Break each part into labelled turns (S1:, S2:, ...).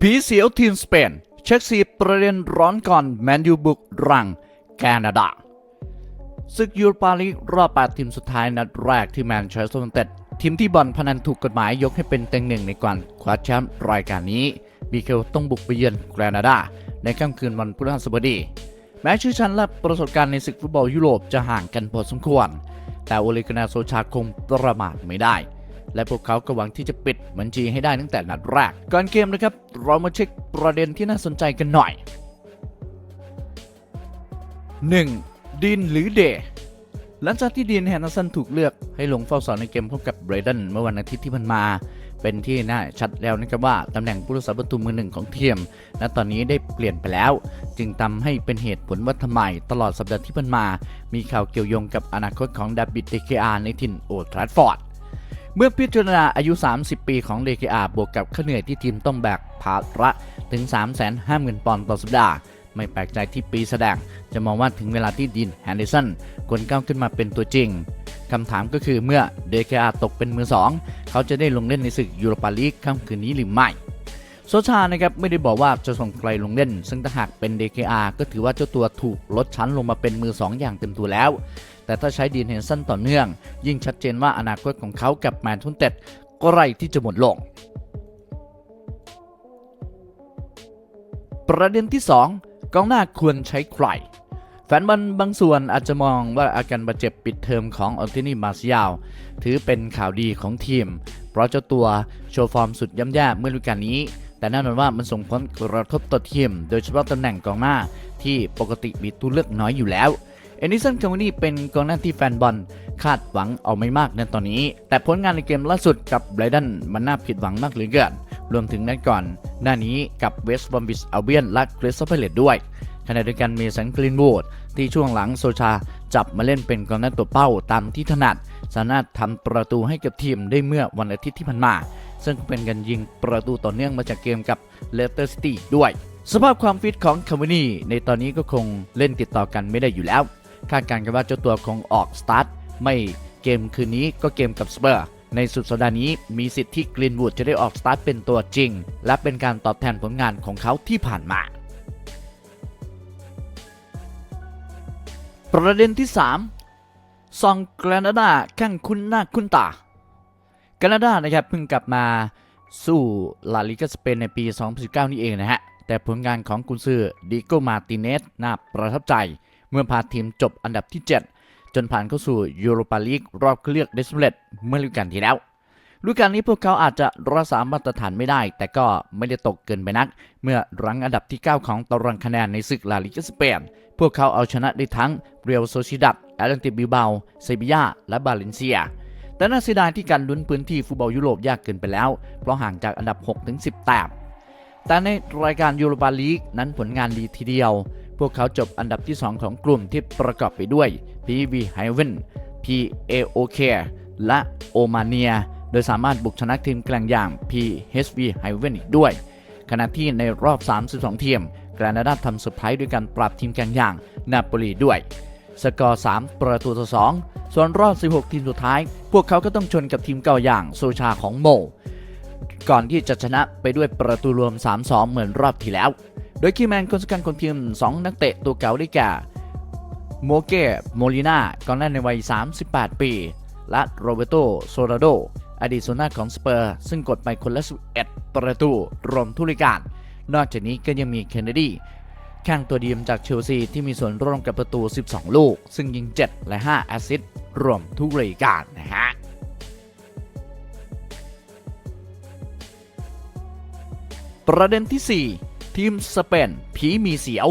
S1: ผีเสียวทีมสเปน เช็คสีประเด็นร้อนก่อนแมนยูบุกรังแคนาดาศึกยูโรปาลีกรอบ8ทีมสุดท้ายนัดแรกที่แมนเชสเตอร์ยูไนเต็ดทีมที่บอลพนันถูกกฎหมายยกให้เป็นเต็งหนึ่งในการคว้าแชมป์รายการนี้บีเคลต้องบุกไปเยือนแคนาดาในค่ำคืนวันพฤหัสบดี แม้ชื่อชั้นและประสบการณ์ในศึกฟุตบอลยุโรปจะห่างกันพอสมควร แต่โอเลกนาโซชาคงประมาทไม่ได้ และพวกเขาก็หวังที่จะปิดบัญชีให้ได้ตั้งแต่นัดแรก ก่อนเกมนะครับ เรามาเช็คประเด็นที่น่าสนใจกันหน่อย 1. ดินหรือเดย์หลังจากที่ดีนแฮนสันถูกเลือกให้ลงเฝ้าสอนในเกมพบกับเบรดันเมื่อวันอาทิตย์ที่ผ่านมา เป็นที่น่าชัดแล้วนะครับว่าตำแหน่งผู้รักษาประตูมือหนึ่งของทีมณตอนนี้ได้เปลี่ยนไปแล้ว จึงทำให้เป็นเหตุผลว่าทำไมตลอดสัปดาห์ที่ผ่านมา มีข่าวเกี่ยวโยงกับอนาคตของดาบิดเดเคอาในถิ่นโอลด์แทราฟฟอร์ด มื่อพิจารณาอายุ 30 ปีของเดเคอาบวกกับค่าเหนื่อยที่ทีมต้องแบกภาระถึง 350,000 ปอนด์ต่อสัปดาห์ ไม่แปลกใจที่ปีแสดง จะมองว่าถึงเวลาที่ดินแฮนเดสันควรก้าวขึ้นมาเป็นตัวจริงคำถามก็คือเมื่อเดเคอาตกเป็นมือ2เขาจะได้ลงเล่นในศึกยูโรปาลีกค่ำคืนนี้หรือไม่ โซชานะครับไม่ได้บอกว่าจะส่งใครลงเล่น ซึ่งถ้าหากเป็น DKR ก็ถือว่าเจ้าตัวถูกลดชั้นลงมาเป็นมือ 2 อย่างเต็มตัวแล้ว แต่ถ้าใช้ดีนเฮนสันต่อเนื่อง ยิ่งชัดเจนว่าอนาคตของเขากับแมนทุนเต็ดก็ไรที่จะหมดลง ประเด็นที่ 2กองหน้าควรใช้ใครแฟนบอลบางส่วนอาจจะมองว่าอาการบาดเจ็บปิดเทอมของออนตินีมาซิยาลถือเป็นข่าวดีของทีม เพราะเจ้าตัวโชว์ฟอร์มสุดย่ำแย่เมื่อฤดูกาลนี้ แต่แน่นอนว่ามันส่งผลกระทบต่อทีม โดยเฉพาะตำแหน่งกองหน้าที่ปกติมีตัวเลือกน้อยอยู่แล้ว เอนิสันคาวานี่เป็นกองหน้าที่แฟนบอลคาดหวังเอาไม่มากในตอนนี้ แต่ผลงานในเกมล่าสุดกับไบรดันมันน่าผิดหวังมากเหลือเกินรวมถึงนัดก่อนหน้านี้กับเวสต์บอมบิสอัลเบียนและคริสตัลเพเลตด้วยขณะเดียวกันมีสันกลินวูดที่ช่วงหลังโซชาจับมาเล่นเป็นกองหน้าตัวเป้าตามที่ถนัด สามารถทำประตูให้กับทีมได้เมื่อวันอาทิตย์ที่ผ่านมา ซึ่งเป็นการยิงประตูต่อเนื่องมาจากเกมกับเลสเตอร์ซิตี้ด้วย สภาพความฟิตของคาวานี่ในตอนนี้ก็คงเล่นติดต่อกันไม่ได้อยู่แล้ว คาดการณ์กันว่าเจ้าตัวคงออกสตาร์ทไม่เกมคืนนี้ก็เกมกับสเปอร์ในสุดสัปดาห์นี้มีสิทธิ์ที่กรีนวูดจะได้ออกสตาร์ทเป็นตัวจริง และเป็นการตอบแทนผลงานของเขาที่ผ่านมา ประเด็นที่ 3 ซองแคนาดาแข่งคุ้นหน้าคุ้นตา แคนาดานะครับเพิ่งกลับมาสู้ลาลิกาสเปนในปี 2019 นี่เองนะฮะ แต่ผลงานของกุนซือดิโกมาติเนสน่าประทับใจ เมื่อพาทีมจบอันดับที่ 7 จนผ่านเข้าสู่ยูโรปาลีกรอบคัดเลือกได้สำเร็จเมื่อฤดูกาลที่แล้วฤดูกาลนี้พวกเขาอาจจะรักษามาตรฐานไม่ได้ แต่ก็ไม่ได้ตกเกินไปนัก เมื่อรั้งอันดับที่ 9 ของตารางคะแนนในศึกลาลิกาสเปน พวกเขาเอาชนะได้ทั้งเรียวโซซิดัดแอตเลติบิเบาเซบียาและบาเลนเซีย แต่น่าเสียดายที่การลุ้นพื้นที่ฟุตบอลยุโรปยากเกินไปแล้ว เพราะห่างจากอันดับ6-10 แต้ม แต่ในรายการยูโรปาลีกนั้นผลงานดีทีเดียว พวกเขาจบอันดับที่ 2 ของกลุ่มที่ประกอบไปด้วย PV h i v e n PAOK และโอมาเนีย โดยสามารถบุกชนะทีมกลางอย่าง PHV h i v e n อีกด้วย ขณะที่ในรอบ 32 ทีม แกรนาดาทำเซอร์ไพรส์ด้วยการปรับทีมกลางอย่างนาโปลีด้วย สกอร์ 3 ประตูต่อ 2 ส่วนรอบ 16 ทีมสุดท้าย พวกเขาก็ต้องชนกับทีมเก่าอย่างโซชาของโม ก่อนที่จะชนะไปด้วยประตูรวม 3-2 เหมือนรอบที่แล้ว โดยคีแมนคนสำคัญของทีม 2 นักเตะตัวเก่าได้แก่โมเกโมลิน่ากองหน้าในวัย 38 ปี และโรเบโตโซราโด อดีตสุนหน้าของสเปอร์ ซึ่งกดไปคนละ11ประตูรวมทุกรายการ นอกจากนี้ก็ยังมีเคนเนดี แข้งตัวดีมจากเชลซีที่มีส่วนร่วมกับประตู 12 ลูก ซึ่งยิง 7 และ 5 แอสซิสต์รวมทุกรายการนะฮะประเด็นที่ 4 ทีมสเปนผีมีเสียว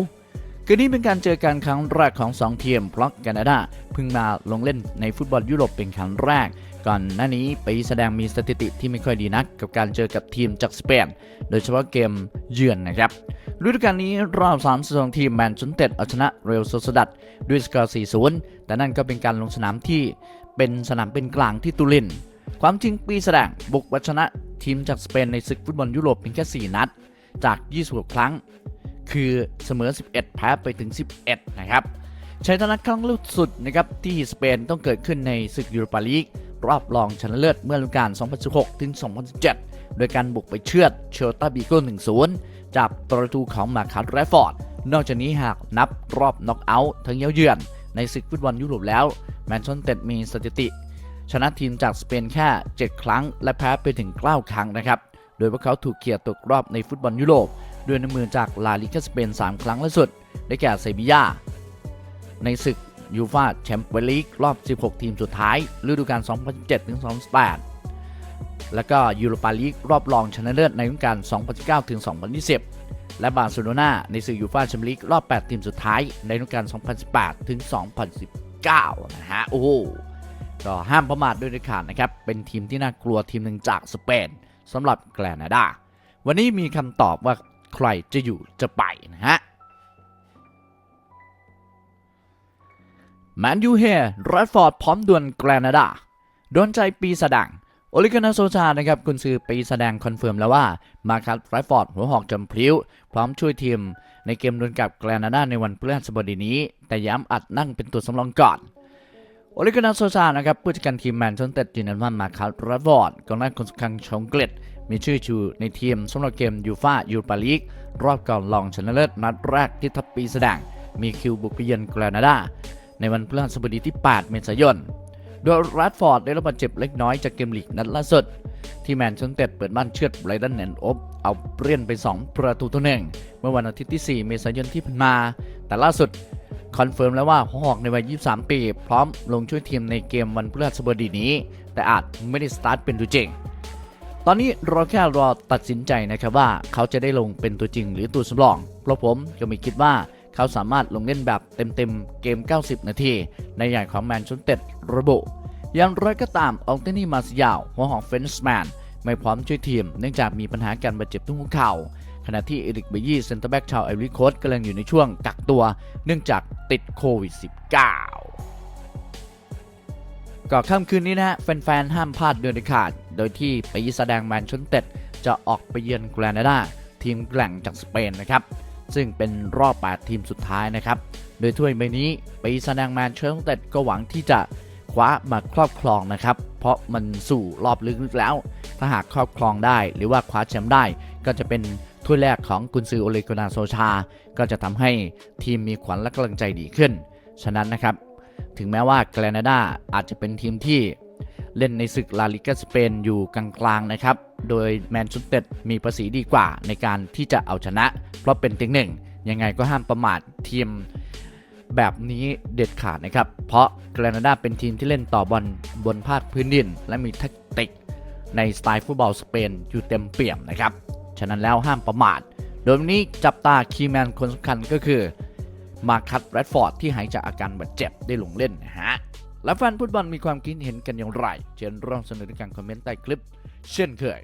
S1: เกมนี้เป็นการเจอกันครั้งแรกของ 2 ทีมเพราะแคนาดาเพิ่งมาลงเล่นในฟุตบอลยุโรปเป็นครั้งแรก ก่อนหน้านี้ไปแสดงมีสถิติที่ไม่ค่อยดีนัก กับการเจอกับทีมจากสเปน โดยเฉพาะเกมเยือนนะครับฤดูกาลนี้รอบ32ทีมแมนชนเต็ดเอาชนะเรอัลโซซดัดด้วยสกอร์ 4-0 แต่นั่นก็เป็นการลงสนามที่เป็นสนามเป็นกลางที่ตุลิน ความจริงปีแสดงบุกมาชนะทีมจากสเปนในศึกฟุตบอลยุโรปเพียงแค่ 4 นัดจาก 26 ครั้ง คือเสมอ 11 แพ้ไปถึง 11 นะครับชัยชนะครั้งล่าสุดนะครับที่สเปนต้องเกิดขึ้นในศึกยูโรปาลีกรอบรองชนะเลิศเมื่อฤดูกาล 2016 ถึง 2017 โดยการบุกไปเชือดเชลตาบีโก้1-0 จากประตูของมาคัสแรฟฟอร์ด นอกจากนี้หากนับรอบน็อกเอาท์ทั้งเย้าเยือน ในศึกฟุตบอลยุโรปแล้ว แมนเชสเตอร์มีสถิติ ชนะทีมจากสเปนแค่ 7 ครั้ง และแพ้ไปถึง 9 ครั้งนะครับ โดยพวกเขาถูกเขี่ยตกรอบในฟุตบอลยุโรป ด้วยน้ำมือจากลาลิกาสเปน 3 ครั้งล่าสุด ได้แก่เซบียาในศึกยูฟาแชมเปี้ยนลีกรอบ 16 ทีมสุดท้ายฤดูกาล 2007-2008แล้วก็ยูโรปาลีกรอบรองชนะเลิศในฤดูกาล 2019-2020 และบาร์เซโลนาในศึกยูฟาแชมเปี้ยนลีกรอบ 8 ทีมสุดท้ายในฤดูกาล 2018-2019 นะฮะ โอ้โหก็ห้ามประมาทด้วยเด็ดขาดนะครับ เป็นทีมที่น่ากลัวทีมหนึ่งจากสเปนสำหรับแกรนาดา วันนี้มีคำตอบว่า ใครจะอยู่จะไปนะฮะแมนยูเฮร์แรดฟอร์ดพร้อมดวลแกรนาดาโดนใจปีแสดงโอลิกานาโซชานะครับกุนซือปีแสดงคอนเฟิร์มแล้วว่า มาคัสแรดฟอร์ด หัวหอกจำพลิ้ว พร้อมช่วยทีม ในเกมดวลกับแกรนาดาในวันพฤหัสบดีนี้ แต่ย้ำอัดนั่งเป็นตัวสำรองก่อน โอลิกานาโซชานะครับผู้จัดการทีมแมนเชสเตอร์ยืนยันว่ามาคัสแรดฟอร์ดกองหน้าคนสำคัญชองเกล็ด มีชื่อชูในทีมสำหรับเกมยูฟายูปาลีกรอบก่อนรองชนะเลิศนัดแรกที่ทัพปีแสดง มีคิวบุกไปเยือนแกรนาดา ในวันพฤหัสบดีที่ 8 เมษายน โดยแรดฟอร์ดได้รับบาดเจ็บเล็กน้อยจากเกมลีกนัดล่าสุด ที่แมนเชสเตอร์เปิดบ้านเชือดไรดันแนนอบเอาเปลี่ยนไป 2 ประตูต่อหนึ่งเมื่อวันอาทิตย์ที่ 4 เมษายนที่ผ่านมา แต่ล่าสุดคอนเฟิร์มแล้วว่าหัวหอกในวัย 23 ปี พร้อมลงช่วยทีมในเกมวันพฤหัสบดีนี้ แต่อาจไม่ได้สตาร์ทเป็นตัวจริง อนนี้เราแค่รอตัดสินใจนะครับว่าเขาจะได้ลงเป็นตัวจริงหรือตัวสำรอง เพราะผมก็ไม่คิดว่าเขาสามารถลงเล่นแบบเต็มๆเกม 90 นาที ในอย่ของแมนเชสเตอร์ระบุ อย่างไรก็ตามอองเตนี่มาซิยาวหัวหอกเฟนส์แมนไม่พร้อมช่วยทีม เนื่องจากมีปัญหาการบาดเจ็บที่หัวเข่า ขณะที่เอริกเบยี่เซนเตอร์แบ็กชาวไอริโคสกำลังอยู่ในช่วงกักตัว เนื่องจากติดโควิด -19 ก็ค่ำคืนนี้นะฮะแฟนๆห้ามพลาดเดือนขาด โดยที่ปีแสดงแมนเชสเตอร์จะออกไปเยือนแกรนาดาทีมแกร่งจากสเปนนะครับ ซึ่งเป็นรอบ 8 ทีมสุดท้ายนะครับ โดยถ้วยใบนี้ปีแสดงแมนเชสเตอร์ก็หวังที่จะคว้ามาครอบครองนะครับ เพราะมันสู่รอบลึกๆแล้ว ถ้าหากครอบครองได้หรือว่าคว้าแชมป์ได้ ก็จะเป็นถ้วยแรกของกุนซือโอเลกนาโซชา ก็จะทำให้ทีมมีขวัญและกำลังใจดีขึ้น ฉะนั้นนะครับ ถึงแม้ว่าแกรนาดาอาจจะเป็นทีมที่ เล่นในศึกลาลิกาสเปนอยู่กลางๆนะครับ โดยแมนเชสเตอร์มีภาษีดีกว่าในการที่จะเอาชนะ เพราะเป็นเต็งหนึ่งยังไงก็ห้ามประมาททีมแบบนี้เด็ดขาดนะครับ เพราะแกรนาดาเป็นทีมที่เล่นต่อบอลบนภาคพื้นดิน และมีแทคติกในสไตล์ฟุตบอลสเปนอยู่เต็มเปี่ยมนะครับ ฉะนั้นแล้วห้ามประมาท โดยวันนี้จับตาคีแมนคนสำคัญก็คือ มาคัตแรดฟอร์ดที่หายจากอาการบาดเจ็บได้ลงเล่นนะฮะ และแฟนฟุตบอลมีความคิดเห็นกันอย่างไร เชิญร่วมสนอในการคอมเมนต์ใต้คลิป เช่นเคย